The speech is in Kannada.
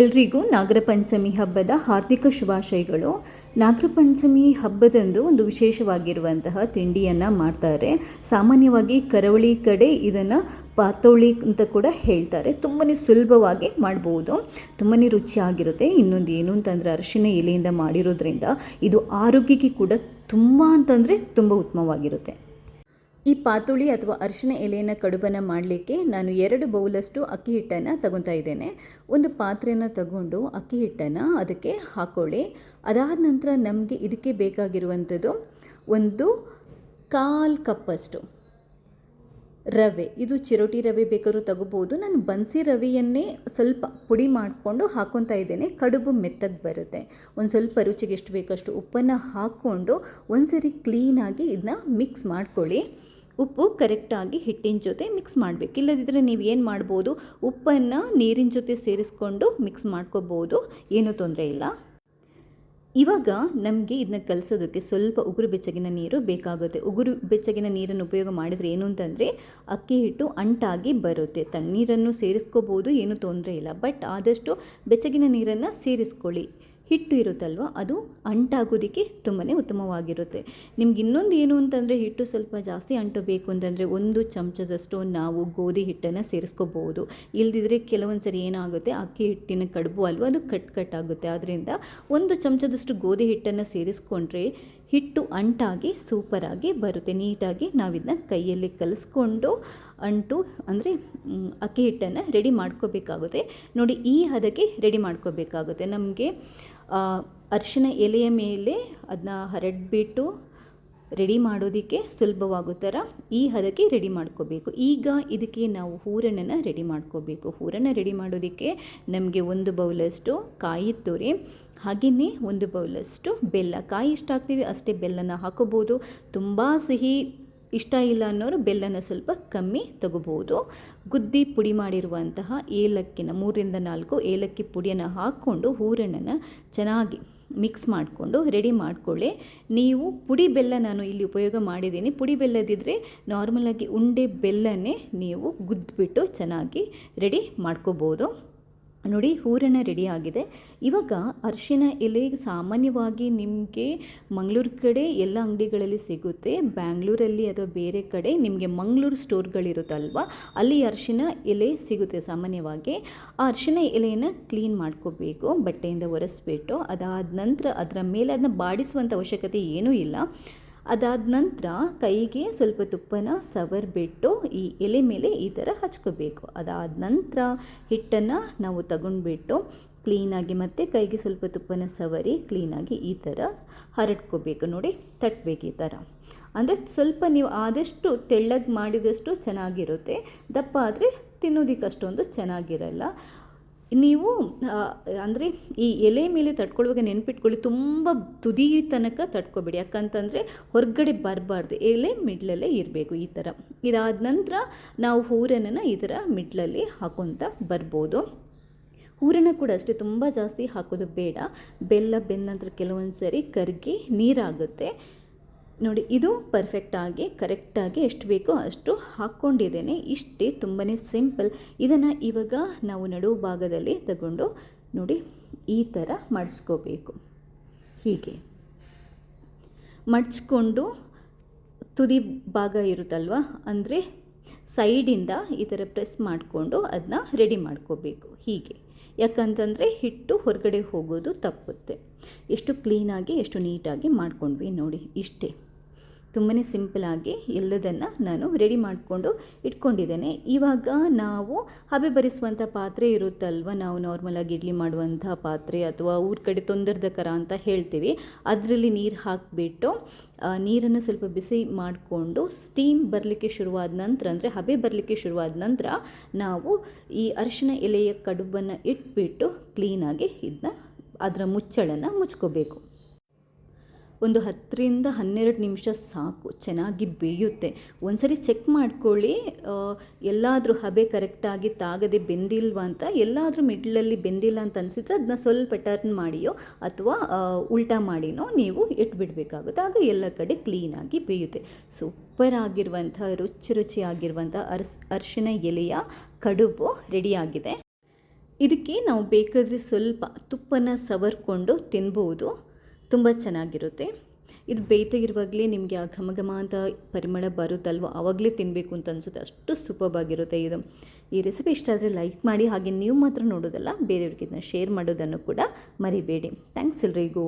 ಎಲ್ರಿಗೂ ನಾಗರ ಪಂಚಮಿ ಹಬ್ಬದ ಹಾರ್ದಿಕ ಶುಭಾಶಯಗಳು. ನಾಗರ ಪಂಚಮಿ ಹಬ್ಬದಂದು ಒಂದು ವಿಶೇಷವಾಗಿರುವಂತಹ ತಿಂಡಿಯನ್ನು ಮಾಡ್ತಾರೆ. ಸಾಮಾನ್ಯವಾಗಿ ಕರಾವಳಿ ಕಡೆ ಇದನ್ನು ಪಾತೋಳಿ ಅಂತ ಕೂಡ ಹೇಳ್ತಾರೆ. ತುಂಬಾ ಸುಲಭವಾಗಿ ಮಾಡ್ಬೋದು. ತುಂಬಾ ರುಚಿಯಾಗಿರುತ್ತೆ. ಇನ್ನೊಂದು ಏನು ಅಂತಂದರೆ ಅರಿಶಿನ ಎಲೆಯಿಂದ ಮಾಡಿರೋದ್ರಿಂದ ಇದು ಆರೋಗ್ಯಕ್ಕೆ ಕೂಡ ತುಂಬ ಅಂತಂದರೆ ತುಂಬ ಉತ್ತಮವಾಗಿರುತ್ತೆ. ಈ ಪಾತುಳಿ ಅಥವಾ ಅರಿಶಿನ ಎಲೆಯನ್ನು ಕಡುಬನ್ನು ಮಾಡಲಿಕ್ಕೆ ನಾನು ಎರಡು ಬೌಲಷ್ಟು ಅಕ್ಕಿ ಹಿಟ್ಟನ್ನು ತಗೊತಾ ಇದ್ದೇನೆ. ಒಂದು ಪಾತ್ರೆನ ತಗೊಂಡು ಅಕ್ಕಿ ಹಿಟ್ಟನ್ನು ಅದಕ್ಕೆ ಹಾಕೊಳ್ಳಿ. ಅದಾದ ನಂತರ ನಮಗೆ ಇದಕ್ಕೆ ಬೇಕಾಗಿರುವಂಥದ್ದು ಒಂದು ಕಾಲು ಕಪ್ಪಷ್ಟು ರವೆ. ಇದು ಚಿರೋಟಿ ರವೆ ಬೇಕಾದ್ರೂ ತಗೋಬೋದು. ನಾನು ಬನ್ಸಿ ರವೆಯನ್ನೇ ಸ್ವಲ್ಪ ಪುಡಿ ಮಾಡಿಕೊಂಡು ಹಾಕ್ಕೊತಾ ಇದ್ದೇನೆ. ಕಡುಬು ಮೆತ್ತಗೆ ಬರುತ್ತೆ. ಒಂದು ಸ್ವಲ್ಪ ರುಚಿಗೆ ಎಷ್ಟು ಬೇಕಷ್ಟು ಉಪ್ಪನ್ನು ಹಾಕ್ಕೊಂಡು ಒಂದ್ಸರಿ ಕ್ಲೀನಾಗಿ ಇದನ್ನ ಮಿಕ್ಸ್ ಮಾಡ್ಕೊಳ್ಳಿ. ಉಪ್ಪು ಕರೆಕ್ಟಾಗಿ ಹಿಟ್ಟಿನ ಜೊತೆ ಮಿಕ್ಸ್ ಮಾಡಬೇಕು. ಇಲ್ಲದಿದ್ದರೆ ನೀವು ಏನು ಮಾಡ್ಬೋದು? ಉಪ್ಪನ್ನು ನೀರಿನ ಜೊತೆ ಸೇರಿಸ್ಕೊಂಡು ಮಿಕ್ಸ್ ಮಾಡ್ಕೋಬೋದು. ಏನೂ ತೊಂದರೆ ಇಲ್ಲ. ಇವಾಗ ನಮಗೆ ಇದನ್ನ ಕಲಿಸೋದಕ್ಕೆ ಸ್ವಲ್ಪ ಉಗುರು ಬೆಚ್ಚಗಿನ ನೀರು ಬೇಕಾಗುತ್ತೆ. ಉಗುರು ಬೆಚ್ಚಗಿನ ನೀರನ್ನು ಉಪಯೋಗ ಮಾಡಿದರೆ ಏನು ಅಂತಂದರೆ ಅಕ್ಕಿ ಹಿಟ್ಟು ಅಂಟಾಗಿ ಬರುತ್ತೆ. ತಣ್ಣೀರನ್ನು ಸೇರಿಸ್ಕೋಬೋದು, ಏನೂ ತೊಂದರೆ ಇಲ್ಲ. ಬಟ್ ಆದಷ್ಟು ಬೆಚ್ಚಗಿನ ನೀರನ್ನು ಸೇರಿಸ್ಕೊಳ್ಳಿ. ಹಿಟ್ಟು ಇರುತ್ತಲ್ವ, ಅದು ಅಂಟಾಗೋದಕ್ಕೆ ತುಂಬಾ ಉತ್ತಮವಾಗಿರುತ್ತೆ. ನಿಮ್ಗೆ ಇನ್ನೊಂದು ಏನು ಅಂತಂದರೆ ಹಿಟ್ಟು ಸ್ವಲ್ಪ ಜಾಸ್ತಿ ಅಂಟು ಬೇಕು ಅಂತಂದರೆ ಒಂದು ಚಮಚದಷ್ಟು ನಾವು ಗೋಧಿ ಹಿಟ್ಟನ್ನು ಸೇರಿಸ್ಕೋಬೋದು. ಇಲ್ದಿದ್ರೆ ಕೆಲವೊಂದು ಸರಿ ಏನಾಗುತ್ತೆ, ಅಕ್ಕಿ ಹಿಟ್ಟಿನ ಕಡುಬು ಅಲ್ವ, ಅದು ಕಟ್ ಕಟ್ ಆಗುತ್ತೆ. ಆದ್ದರಿಂದ ಒಂದು ಚಮಚದಷ್ಟು ಗೋಧಿ ಹಿಟ್ಟನ್ನು ಸೇರಿಸ್ಕೊಂಡ್ರೆ ಹಿಟ್ಟು ಅಂಟಾಗಿ ಸೂಪರಾಗಿ ಬರುತ್ತೆ. ನೀಟಾಗಿ ನಾವಿದನ್ನ ಕೈಯಲ್ಲಿ ಕಲಿಸ್ಕೊಂಡು ಅಂಟು, ಅಂದರೆ ಅಕ್ಕಿ ಹಿಟ್ಟನ್ನು ರೆಡಿ ಮಾಡ್ಕೋಬೇಕಾಗುತ್ತೆ. ನೋಡಿ, ಈ ಹದಕ್ಕೆ ರೆಡಿ ಮಾಡ್ಕೋಬೇಕಾಗುತ್ತೆ. ನಮಗೆ ಅರಿಶಿನ ಎಲೆಯ ಮೇಲೆ ಅದನ್ನ ಹರಡ್ಬಿಟ್ಟು ರೆಡಿ ಮಾಡೋದಕ್ಕೆ ಸುಲಭವಾಗೋ ಥರ ಈ ಹದಕ್ಕೆ ರೆಡಿ ಮಾಡ್ಕೋಬೇಕು. ಈಗ ಇದಕ್ಕೆ ನಾವು ಹೂರಣನ ರೆಡಿ ಮಾಡ್ಕೋಬೇಕು. ಹೂರಣ ರೆಡಿ ಮಾಡೋದಕ್ಕೆ ನಮಗೆ ಒಂದು ಬೌಲಷ್ಟು ಕಾಯಿ ತುರಿ ಹಾಗೆಯೇ ಒಂದು ಬೌಲಷ್ಟು ಬೆಲ್ಲ. ಕಾಯಿ ಇಷ್ಟ ಹಾಕ್ತೀವಿ ಅಷ್ಟೇ ಬೆಲ್ಲನ ಹಾಕೋಬೋದು. ತುಂಬ ಸಿಹಿ ಇಷ್ಟ ಇಲ್ಲ ಅನ್ನೋರು ಬೆಲ್ಲನ ಸ್ವಲ್ಪ ಕಮ್ಮಿ ತಗೋಬೋದು. ಗುದ್ದಿ ಪುಡಿ ಮಾಡಿರುವಂತಹ ಏಲಕ್ಕಿನ, ಮೂರರಿಂದ ನಾಲ್ಕು ಏಲಕ್ಕಿ ಪುಡಿಯನ್ನು ಹಾಕ್ಕೊಂಡು ಹೂರಣ್ಣನ ಚೆನ್ನಾಗಿ ಮಿಕ್ಸ್ ಮಾಡಿಕೊಂಡು ರೆಡಿ ಮಾಡಿಕೊಳ್ಳಿ. ನೀವು ಪುಡಿ ಬೆಲ್ಲ ನಾನು ಇಲ್ಲಿ ಉಪಯೋಗ ಮಾಡಿದ್ದೀನಿ. ಪುಡಿ ಬೆಲ್ಲದಿದ್ದರೆ ನಾರ್ಮಲಾಗಿ ಉಂಡೆ ಬೆಲ್ಲನೇ ನೀವು ಗುದ್ದುಬಿಟ್ಟು ಚೆನ್ನಾಗಿ ರೆಡಿ ಮಾಡ್ಕೋಬೋದು. ನೋಡಿ, ಹೂರಣ ರೆಡಿ ಆಗಿದೆ. ಇವಾಗ ಅರಿಶಿನ ಎಲೆ ಸಾಮಾನ್ಯವಾಗಿ ನಿಮಗೆ ಮಂಗಳೂರು ಕಡೆ ಎಲ್ಲ ಅಂಗಡಿಗಳಲ್ಲಿ ಸಿಗುತ್ತೆ. ಬ್ಯಾಂಗ್ಳೂರಲ್ಲಿ ಅಥವಾ ಬೇರೆ ಕಡೆ ನಿಮಗೆ ಮಂಗಳೂರು ಸ್ಟೋರ್ಗಳಿರುತ್ತಲ್ವ, ಅಲ್ಲಿ ಅರಿಶಿನ ಎಲೆ ಸಿಗುತ್ತೆ ಸಾಮಾನ್ಯವಾಗಿ. ಆ ಅರಿಶಿನ ಎಲೆಯನ್ನು ಕ್ಲೀನ್ ಮಾಡ್ಕೋಬೇಕು, ಬಟ್ಟೆಯಿಂದ ಒರೆಸ್ಬಿಟ್ಟು ಅದಾದ ನಂತರ ಅದರ ಮೇಲೆ ಅದನ್ನ ಬಾಡಿಸುವಂಥ ಅವಶ್ಯಕತೆ ಏನೂ ಇಲ್ಲ. ಅದಾದ ನಂತರ ಕೈಗೆ ಸ್ವಲ್ಪ ತುಪ್ಪನ ಸವರ್ಬಿಟ್ಟು ಈ ಎಲೆ ಮೇಲೆ ಈ ಥರ ಹಚ್ಕೋಬೇಕು. ಅದಾದ ನಂತರ ಹಿಟ್ಟನ್ನು ನಾವು ತಗೊಂಡ್ಬಿಟ್ಟು ಕ್ಲೀನಾಗಿ ಮತ್ತು ಕೈಗೆ ಸ್ವಲ್ಪ ತುಪ್ಪನ ಸವರಿ ಕ್ಲೀನಾಗಿ ಈ ಥರ ಹರಡ್ಕೋಬೇಕು. ನೋಡಿ ತಟ್ಟಬೇಕು ಈ ಥರ. ಅಂದರೆ ಸ್ವಲ್ಪ ನೀವು ಆದಷ್ಟು ತೆಳ್ಳಗೆ ಮಾಡಿದಷ್ಟು ಚೆನ್ನಾಗಿರುತ್ತೆ. ದಪ್ಪ ಆದರೆ ತಿನ್ನೋದಕ್ಕೆ ಅಷ್ಟೊಂದು ಚೆನ್ನಾಗಿರಲ್ಲ. ನೀವು ಅಂದರೆ ಈ ಎಲೆ ಮೇಲೆ ತಟ್ಕೊಳ್ಳುವಾಗ ನೆನ್ಪಿಟ್ಕೊಳ್ಳಿ, ತುಂಬ ತುದಿ ತನಕ ತಟ್ಕೊಬೇಡಿ ಯಾಕಂತಂದರೆ ಹೊರಗಡೆ ಬರಬಾರ್ದು. ಎಲೆ ಮಿಡ್ಲಲ್ಲೇ ಇರಬೇಕು ಈ ಥರ. ಇದಾದ ನಂತರ ನಾವು ಹೂರನನ್ನು ಈ ಥರ ಮಿಡ್ಲಲ್ಲಿ ಹಾಕೊತ ಬರ್ಬೋದು. ಹೂರಣ ಕೂಡ ಅಷ್ಟೇ, ತುಂಬ ಜಾಸ್ತಿ ಹಾಕೋದು ಬೇಡ. ಬೆಲ್ಲ ಬೆಂದ ನಂತರ ಕೆಲವೊಂದು ಸರಿ ಕರಗಿ ನೀರಾಗುತ್ತೆ. ನೋಡಿ, ಇದು ಪರ್ಫೆಕ್ಟಾಗಿ ಕರೆಕ್ಟಾಗಿ ಎಷ್ಟು ಬೇಕೋ ಅಷ್ಟು ಹಾಕ್ಕೊಂಡಿದ್ದೇನೆ. ಇಷ್ಟೇ ತುಂಬಾ ಸಿಂಪಲ್ ಇದನ್ನು ಇವಾಗ ನಾವು ನಡು ಭಾಗದಲ್ಲಿ ತಗೊಂಡು ನೋಡಿ, ಈ ಥರ ಮಡಿಸ್ಕೋಬೇಕು. ಹೀಗೆ. ಮಡಿಸ್ಕೊಂಡು ತುದಿ ಭಾಗ ಇರುತ್ತಲ್ವ? ಅಂದರೆ ಸೈಡಿಂದ ಈ ಥರ ಪ್ರೆಸ್ ಮಾಡಿಕೊಂಡು ಅದನ್ನ ರೆಡಿ ಮಾಡ್ಕೋಬೇಕು. ಹೀಗೆ. ಯಾಕಂತಂದರೆ ಹಿಟ್ಟು ಹೊರಗಡೆ ಹೋಗೋದು ತಪ್ಪುತ್ತೆ. ಎಷ್ಟು ಕ್ಲೀನಾಗಿ ಎಷ್ಟು ನೀಟಾಗಿ ಮಾಡ್ಕೊಂಡ್ವಿ ನೋಡಿ ಇಷ್ಟೇ. ತುಂಬಾ ಸಿಂಪಲಾಗಿ ಎಲ್ಲದನ್ನು ನಾನು ರೆಡಿ ಮಾಡಿಕೊಂಡು ಇಟ್ಕೊಂಡಿದ್ದೇನೆ. ಇವಾಗ ನಾವು ಹಬೆ ಬರಿಸುವಂಥ ಪಾತ್ರೆ ಇರುತ್ತಲ್ವ? ನಾವು ನಾರ್ಮಲಾಗಿ ಇಡ್ಲಿ ಮಾಡುವಂಥ ಪಾತ್ರೆ ಅಥವಾ ಊರ ಕಡೆ ತೊಂದರದ ಕರ ಅಂತ ಹೇಳ್ತೀವಿ. ಅದರಲ್ಲಿ ನೀರು ಹಾಕಿಬಿಟ್ಟು ನೀರನ್ನು ಸ್ವಲ್ಪ ಬಿಸಿ ಮಾಡಿಕೊಂಡು ಸ್ಟೀಮ್ ಬರಲಿಕ್ಕೆ ಶುರುವಾದ ನಂತರ ಅಂದರೆ ಹಬೆ ಬರಲಿಕ್ಕೆ ಶುರುವಾದ ನಂತರ ನಾವು ಈ ಅರಿಶಿನ ಎಲೆಯ ಕಡುಬನ್ನು ಇಟ್ಬಿಟ್ಟು ಕ್ಲೀನಾಗಿ ಇದನ್ನ ಅದರ ಮುಚ್ಚಳನ್ನು ಮುಚ್ಕೋಬೇಕು. ಒಂದು ಹತ್ತರಿಂದ ಹನ್ನೆರಡು ನಿಮಿಷ ಸಾಕು, ಚೆನ್ನಾಗಿ ಬೇಯುತ್ತೆ. ಒಂದ್ಸರಿ ಚೆಕ್ ಮಾಡ್ಕೊಳ್ಳಿ ಎಲ್ಲಾದರೂ ಹಬೆ ಕರೆಕ್ಟಾಗಿ ತಾಗದೆ ಬೆಂದಿಲ್ವ ಅಂತ. ಎಲ್ಲಾದರೂ ಮಿಡ್ಲಲ್ಲಿ ಬೆಂದಿಲ್ಲ ಅಂತ ಅನಿಸಿದ್ರೆ ಅದನ್ನ ಸ್ವಲ್ಪ ಟರ್ನ್ ಮಾಡಿಯೋ ಅಥವಾ ಉಲ್ಟಾ ಮಾಡಿನೋ ನೀವು ಇಟ್ಬಿಡ್ಬೇಕಾಗುತ್ತೆ. ಆಗ ಎಲ್ಲ ಕಡೆ ಕ್ಲೀನಾಗಿ ಬೇಯುತ್ತೆ. ಸೂಪರ್ ಆಗಿರುವಂಥ, ರುಚಿ ರುಚಿಯಾಗಿರುವಂಥ ಅರ್ಸ್ ಅರಿಶಿನ ಎಲೆಯ ಕಡುಬು ರೆಡಿಯಾಗಿದೆ ಇದಕ್ಕೆ ನಾವು ಬೇಕಾದರೆ ಸ್ವಲ್ಪ ತುಪ್ಪನ ಸವರ್ಕೊಂಡು ತಿನ್ಬೋದು. ತುಂಬ ಚೆನ್ನಾಗಿರುತ್ತೆ. ಇದು ಬೇಯ್ತಾಗಿರುವಾಗಲೇ ನಿಮಗೆ ಆ ಘಮ ಘಮ ಅಂತ ಪರಿಮಳ ಬರುತ್ತಲ್ವ ಆವಾಗಲೇ ತಿನ್ನಬೇಕು ಅಂತ ಅನಿಸುತ್ತೆ. ಅಷ್ಟು ಸೂಪರ್ಬಾಗಿರುತ್ತೆ ಇದು. ಈ ರೆಸಿಪಿ ಇಷ್ಟ ಆದರೆ ಲೈಕ್ ಮಾಡಿ, ಹಾಗೆ ನೀವು ಮಾತ್ರ ನೋಡೋದಲ್ಲ, ಬೇರೆಯವ್ರಿಗೆ ಇದನ್ನ ಶೇರ್ ಮಾಡೋದನ್ನು ಕೂಡ ಮರಿಬೇಡಿ. ಥ್ಯಾಂಕ್ಸ್ ಎಲ್ರಿಗೂ.